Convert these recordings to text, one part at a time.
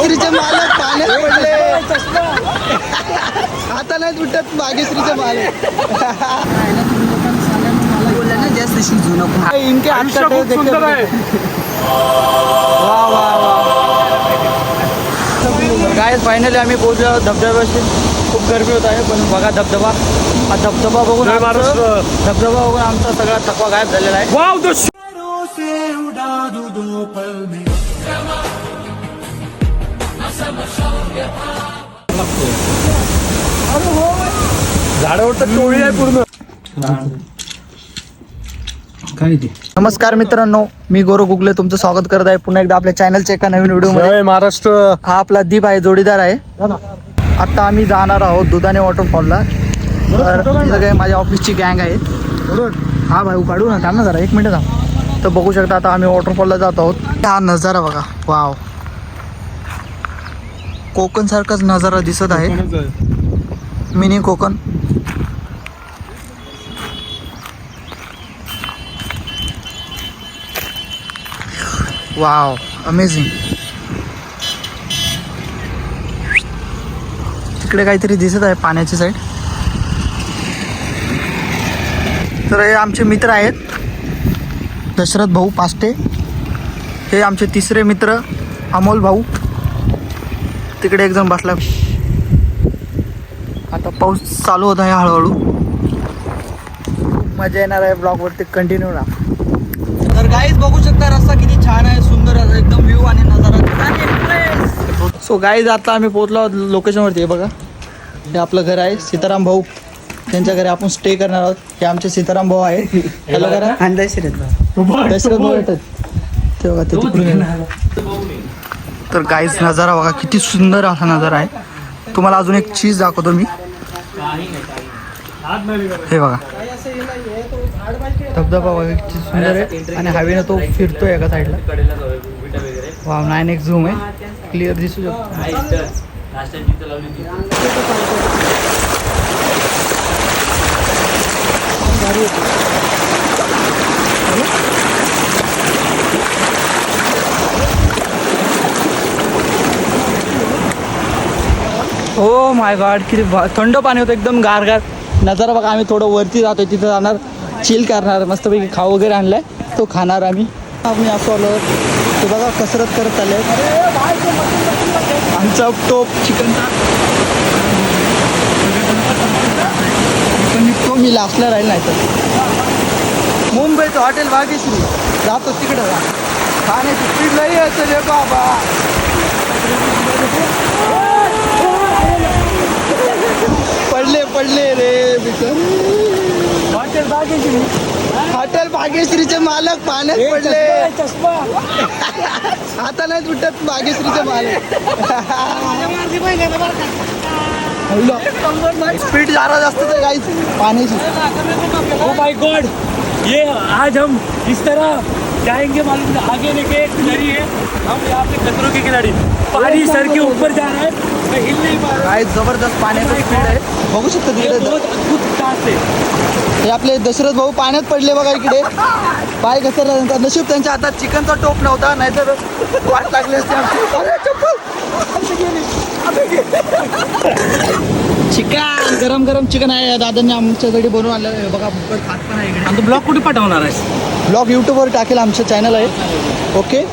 भाग्यश्रीचे मालक पाण्यात पडले. आता नाही तुटत भाग्यश्रीचे मालक. मला बोललं ना जास्त शिजू नको इनके हात आयुष्य खूप सुंदर आहे. वा वा वा. काय फायनली आम्ही पोहोचलो धबधब्याशी खूप गरमी होत आहे पण बघा धबधबा. हा धबधबा बघून जय आमचं- महाराष्ट्र. धबधबा बघून आमचा सगळा थकवा गायब झालेला आहे. वाव द टोळी आहे पूर्ण. नमस्कार मित्रांनो मी गौरव गुगले तुमचं स्वागत करत आहे. पुन्हा एकदा आपल्या चॅनलच्या एका नवीन व्हिडिओमध्ये. जय महाराष्ट्र. हा आपला दीप आहे जोडीदार आहे. आता आम्ही जाणार आहोत दुधाने वॉटरफॉलला तर इथं काय माझ्या ऑफिसची गँग आहे. हा भाऊ काढू ना थांब ना जरा एक मिनिट थांब. तर बघू शकता आता आम्ही वॉटरफॉलला जात आहोत. हा नजारा बघा. वाव कोकण सारखाच नजारा दिसत आहे. मिनी कोकण. वाव अमेझिंग तिकडे काहीतरी दिसत आहे पाण्याची साईड तर हे आमचे मित्र आहेत. दशरथ भाऊ पास्टे. हे आमचे तिसरे मित्र अमोल भाऊ. तिकडे एक जण बसला. आता पाऊस चालू होत आहे हळूहळू. खूप मजा येणार आहे ब्लॉगवरती कंटिन्यू राहा तर गाईज बघू शकता रस्ता किती छान आहे सुंदर आहे एकदम व्ह्यू आणि नजारा. सो गाईज आता आम्ही पोहोचलो लोकेशनवरती हे बघा. हे आपलं घर आहे सीताराम भाऊ. त्यांच्या घरी आपण स्टे करणार आहोत. हे आमचे सीताराम भाऊ आहे हॅलो करा. दशरथ भाऊ. येतात. ते बघा ते. तर गाईज नजारा बघा किती सुंदर असा नजारा आहे. तुम्हाला अजून एक चीज दाखवतो मी. हे बघा. धबधबा बघा किती सुंदर आहे. आणि हवेनं तो फिरतोय एका साईडला वा नाईन एक झूम आहे. क्लिअर दिसू शकतो. हो माय गॉड किती थंड पाणी होतं एकदम गार गार नजारा बघा आम्ही थोडं वरती जातोय तिथं जाणार चिल करणार मस्तपैकी खाऊ वगैरे आणलाय. तो खाणार आम्ही. आम्ही असं आलो ते बघा कसरत करत चालले आमचा टोप चिकनचा पण निघतो मी लास्टला राहील नाही तर मुंबईचं हॉटेल भाग्यश्री जातो तिकडं जा. खाण्याची स्पीड लई असेल हे बाबा. पडले रे. हॉटेल भाग्यश्री हॉटेल भाग्यश्रीचे मालक पाण्यात पडले. आता नाही तुटत भाग्यश्रीचे मालक. स्पीड जरा जास्त आहे गाईच पाण्याची. ओ माय गॉड ये आज हम इस तरह जाएंगे मालूम है, आगे लेके एक खिलाड़ी है। हम यहाँ पे खतरों के खिलाड़ी। पानी सर के ऊपर जा रहा है। मैं हिल नहीं पा रहा। गाईच जबरदस्त पाण्याचं स्पीड आहे. बघू शकता तिकडे अद्भुत है हे आपले दशरथ भाऊ पाण्यात पडले बघा इकडे. पाय कसं नशीब त्यांच्या हातात चिकनचा टोप नव्हता नाहीतर वाट लागली असते! चिकन गरम गरम चिकन आहे. दादांनी आमच्यासाठी बनवून आणलं. हे बघा फुकट खात पण आहे ब्लॉग कुठे पाठवणार आहे? ब्लॉग यूट्यूबवर टाकेल आमचं चॅनल आहे. ओके?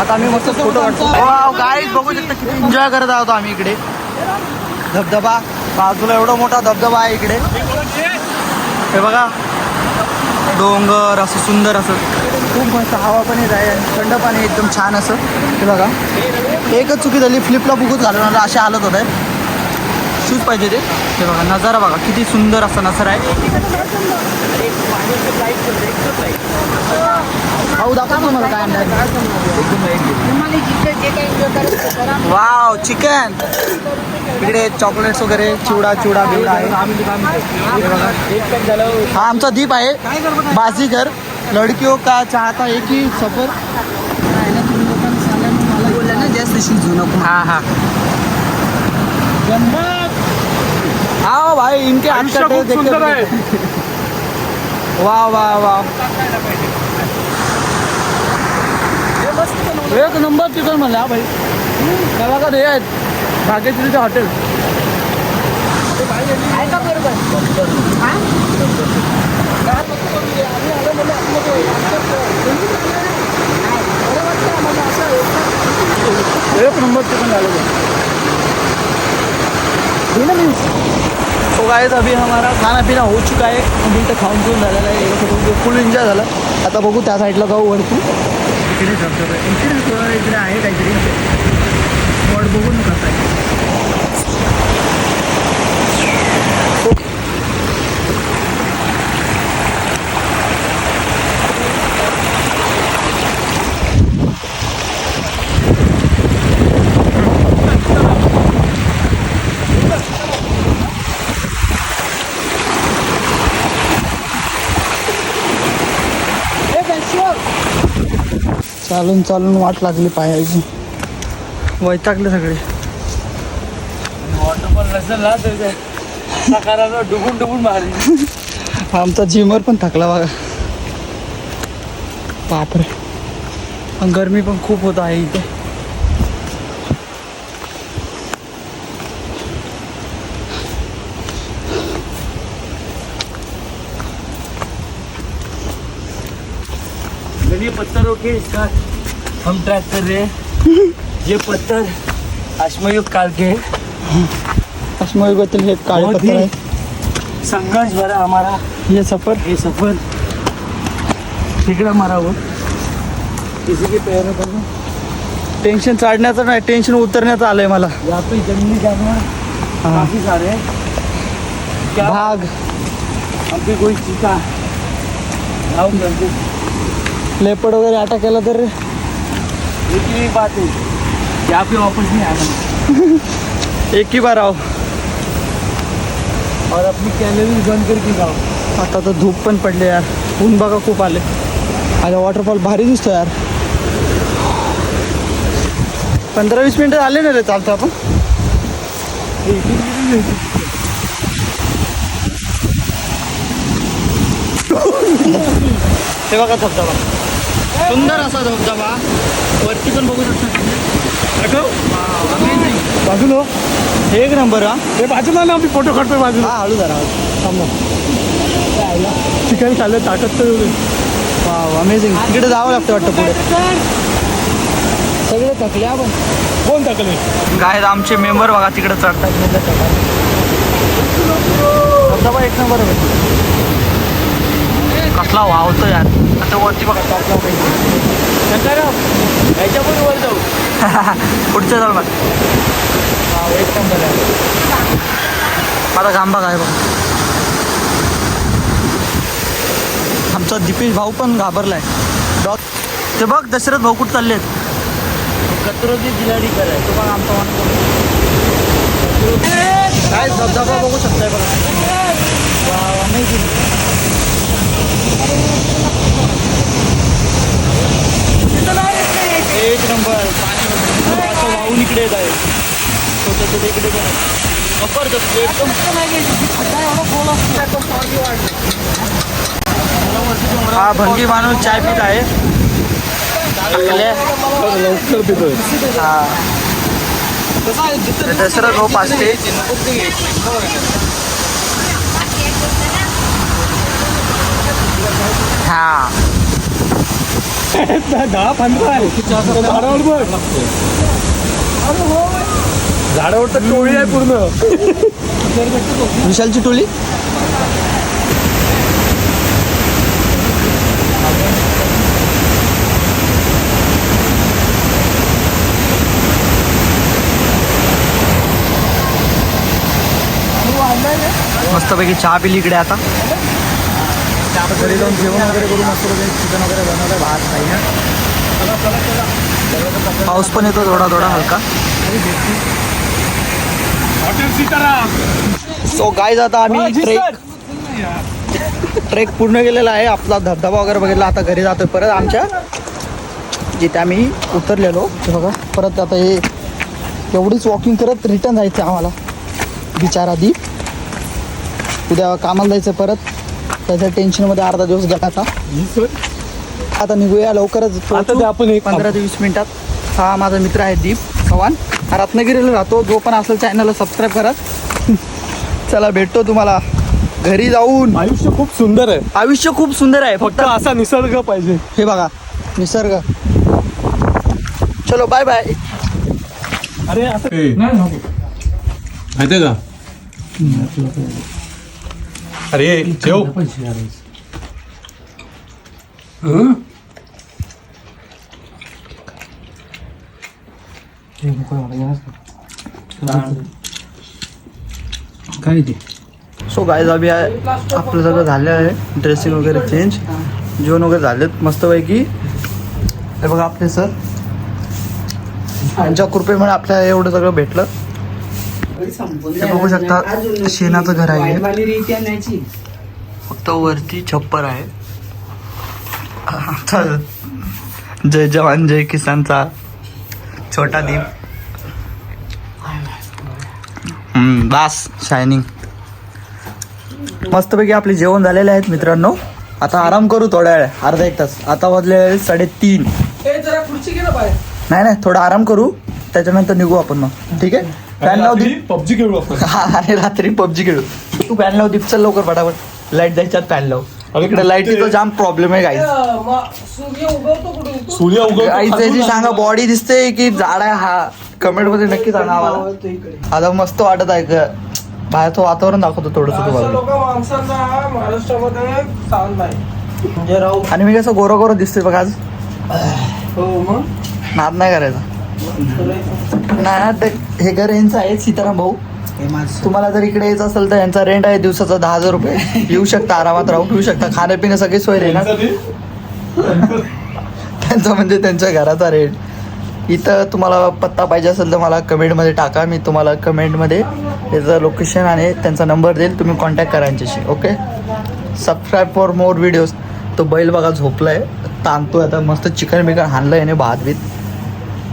आता आम्ही मस्त फोटो काढतो. गाईज बघू शकता किती एन्जॉय करत आहोत आम्ही इकडे. धबधबा. बाजूला एवढा मोठा धबधबा आहे इकडे. हे बघा. डोंगर असं सुंदर असं. खूप मस्त हवा पण येत आहे आणि थंड पाणी एकदम छान असं. हे बघा. एकच चुकी झाली फ्लिपला बुकच घालून आलं असे हालत होत आहे. शूज पाहिजे ते. हे बघा नजारा बघा किती सुंदर असा नजारा आहे. भाऊ दाखव मला काय वाव चिकन. इकडे चॉकलेट्स वगैरे चिवडा चिवडा बिवडा आहे. हे. हा आमचा दीप आहे. बाजीगर. लडकियों का चाहता एक ही सफर? बोललं ना जास्त शिजू नको हा. हा हाँ भाई इनके हाथ आयुष्य कटे खूप देखते सुंदर आहे. वाह वाह वाह। एक नंबर चिकन म्हणलं हा भाई। त्याला का हे आहेत भाग्यश्रीचे हॉटेल एक नंबर चिकन झालं तो गाइस अभी हमारा खाना पिना हो चुका आहे अभी इथं खाऊन पिऊन झालेलं आहे. फुल एन्जॉय झालं. आता बघू त्या साईडला जाऊ वरती. इकडे धबधबा इकडे इकडे आहे काहीतरी स्पॉट बघून कसं आहे चालून चालून वाट लागली पायाची वैतागले सगळे. डुबून डुबून मारली. आमचा जिमर पण थकला बघा. बापरे. गरमी पण खूप होत आहे इथे. ये पत्थरों के साथ हम ट्रैक कर रहे हैं। ये पत्थर अश्मयुग काल के काळे बहुत पत्थर ही संघर्ष भरा हमारा हे सफर। ये सफर। ठिकरा मारा हुआ किसी के पैरों पर टेन्शन चढण्याचं नाही टेन्शन उतरण्याचं आलंय मला. यहाँ पे जंगली जानवर हाँ। काफी सारे हैं। क्या भाग। हम भी कोई चीता। गाँव करते लेपड वगैरे अटॅक केला तर? एक बात है यहाँ पे वापस नहीं आना एक ही बार आहो. और अपनी कैलोरी बंद करके जाओ. आता तर धूप पण पडले यार. ऊन बघा खूप आले. आता वॉटरफॉल भारी दिसतो यार. पंधरा वीस मिनिटं आले ना रे चालतो आपण? ते बघा धबधबा सुंदर असा धबधबा. वरती पण बघू शकता बाजूला. एक नंबर हा. हे बाजूला ना आम्ही फोटो काढतोय बाजूला. हा हळू जरा थांबा चिकन खाल्लं ताकद तर वा अमेझिंग तिकडे जावं लागतं वाटतं पुढे. सगळे थकले आपण कोण टाकले काय आमचे मेंबर बघा तिकडे चढतात धबधबा एक नंबर आहे. कसला वावतो यार. आता वरती बघा टॉपला शंकरराव वर जाऊ. पुढच्या जाऊ मग एक नंबर आहे. घाम बघा आहे बघा. आमचा दीपेश भाऊ पण घाबरलाय. डॉग ते बघ दशरथ भाऊ कुठं चाललेत? कचरो की खिलाडी कराय तो बघा आमचा काय धबधबा बघू शकताय बघा. एक नंबर. पाणी वाहून इकडे येत आहे छोटं छोटं इकडे पण आहे. जबरदस्त एकदम. हा भंगी माणूस चाय पित आहे. लवकर पितोय हा. दसरा भाऊ असते हा दहा पंधरा झाडावर बघ झाडावर तर टोळी आहे पूर्ण विशालची टोळी? मस्तपैकी चहा पिली इकडे आता. आता घरी जाऊन जेवण वगैरे करू मस्त चिकन वगैरे बनवलं भात काही ना पाऊस पण येतो थोडा थोडा हलका. सो गाईज आता आम्ही ट्रेक ट्रेक पूर्ण केलेला आहे. आपला धबधबा वगैरे बघितला. आता घरी जातोय परत आमच्या. जिथे आम्ही उतरलेलो. ते बघा. परत आता हे एवढीच वॉकिंग करत रिटर्न जायचं आम्हाला. बिचारा दीप उद्या कामाला जायचं परत. त्याच्या टेन्शनमध्ये अर्धा दिवस गेला आता आता निघूया लवकरच. आता ते आपण एक पंधरा ते वीस मिनिटात हा माझा मित्र आहे दीप चव्हाण. हा रत्नागिरीला राहतो जो पण असेल चॅनलला सबस्क्राईब करा चला भेटतो तुम्हाला. घरी जाऊन. आयुष्य खूप सुंदर आहे. आयुष्य खूप सुंदर आहे. फक्त असा निसर्ग पाहिजे. हे बघा निसर्ग. चलो बाय बाय अरे असं माहितीये का? अरे जेव काय ते? सो गायज अभि आहे आपलं सगळं झालं आहे. ड्रेसिंग वगैरे चेंज जेवण वगैरे झालेत मस्तपैकी. हे बघा आपले सर त्यांच्या कृपेमुळे आपल्याला एवढं सगळं भेटलं. हे बघू शकता शेणाचं घर आहे. हे. फक्त वरती छप्पर आहे. जय जवान जय किसानचा छोटा दीप. हम्म, बास शायनिंग मस्तपैकी आपले जेवण झालेले आहेत मित्रांनो. आता आराम करू थोड्या वेळ अर्धा एक तास. आता वाजले साडेतीन. नाही नाही थोडा आराम करू. त्याच्यानंतर निघू आपण मग. ठीक आहे? फॅन पबजी खेळू आपण. हा आणि रात्री पबजी खेळू. तू फॅन लाव दीप चल लवकर फटाफट. लाइट जायच्यात फॅन लाव अरे इकडे लाईटीचा जाम प्रॉब्लेम आहे गाईज सूर्य उगवतो सांगा बॉडी दिसते की जाड आहे हा. कमेंटमध्ये नक्की सांगा आम्हाला. आता मस्त वाटत आहे का बाहेरचं वातावरण दाखवतो थोडस तुम्हाला. महाराष्ट्रामध्ये म्हणजे आणि मी कसं गोरा गोरा दिसतोय बघा आज. हो नाद नाही करायचा. नाही ते हे घर यांचं आहे सीताराम भाऊ. तुम्हाला जर इकडे यायचं असेल तर यांचा रेंट आहे दिवसाचा दहा हजार रुपये. येऊ शकता आरामात राहू ठेवू शकता. खाण्यापिण्या सगळी सोय आहे ना? त्यांचा म्हणजे त्यांच्या घराचा रेंट इथं तुम्हाला पत्ता पाहिजे असेल तर मला कमेंटमध्ये टाका. मी तुम्हाला कमेंटमध्ये त्याचं लोकेशन आणि त्यांचा नंबर देईल. तुम्ही कॉन्टॅक्ट करा यांच्याशी okay subscribe for more videos तो बैल बघा झोपलाय. ताणतोय आता मस्त चिकन बिकन हाणलं याने भात बीत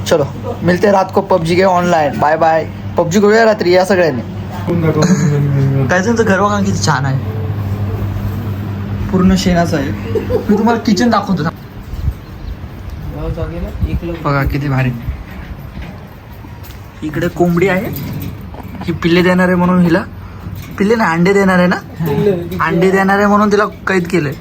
चलो मिलते रात को पबजी के ऑनलाईन बाय बाय पबजी करूया रात्री या सगळ्यांनी? काय त्यांचं घर बघा किती छान आहे. पूर्ण शेणाचं आहे. मी तुम्हाला किचन दाखवतो बघा किती भारी. इकडे कोंबडी आहे. ही पिल्ले देणार आहे म्हणून हिला. पिल्ले ना अंडे देणार आहे ना? अंडे देणार आहे म्हणून तिला कैद केलंय.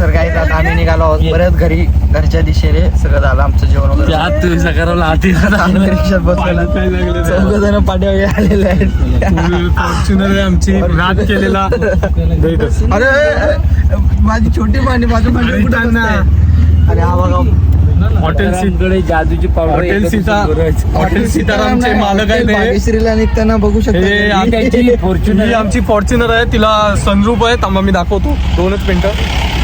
तर काय आता आम्ही निघालो आहोत बऱ्याच घरी घरच्या दिशेने. सगळं झालं आमचं जेवण वगैरे. आत तुम्ही सकाराला आधी आम्ही रिक्षात बसलेलो चौघ जण पाठीमागे आलेले आहेत. फॉर्च्युनर आहे आमची. रात केलेला. अरे अरे, माझी छोटी पाणी माझं पाणी अरे, हा बघा. हॉटेल सी कडे जादूची पावडर हॉटेल सीता हॉटेल सीतारामचे मालक आहेत हे. भाग्यश्रीला निघताना बघू हे शकता आमची ही आमची फॉर्च्युनर आहे. तिला सनरूप आहे. थांबा मी दाखवतो. दोनच मिनिटं. आहे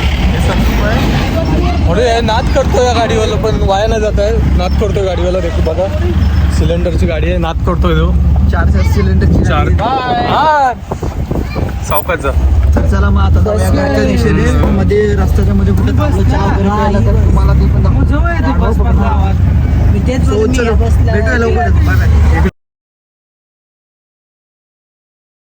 अरे हे नाद करतो या गाडीवाला पण वाया नाही जात आहे. नाद करतो गाडीवाला देखील बघा. सिलेंडरची गाडी आहे नाद करतोय तो. चार चार सिलेंडरची चार. गाडी. हा. सावकाश जा. तर चला मग आता जाऊया घरच्या दिशेने. मध्ये रस्त्याच्या मध्ये कुठे थांबलो चहा वगैरे प्यायला तर तुम्हाला ते पण भेटूया लवकर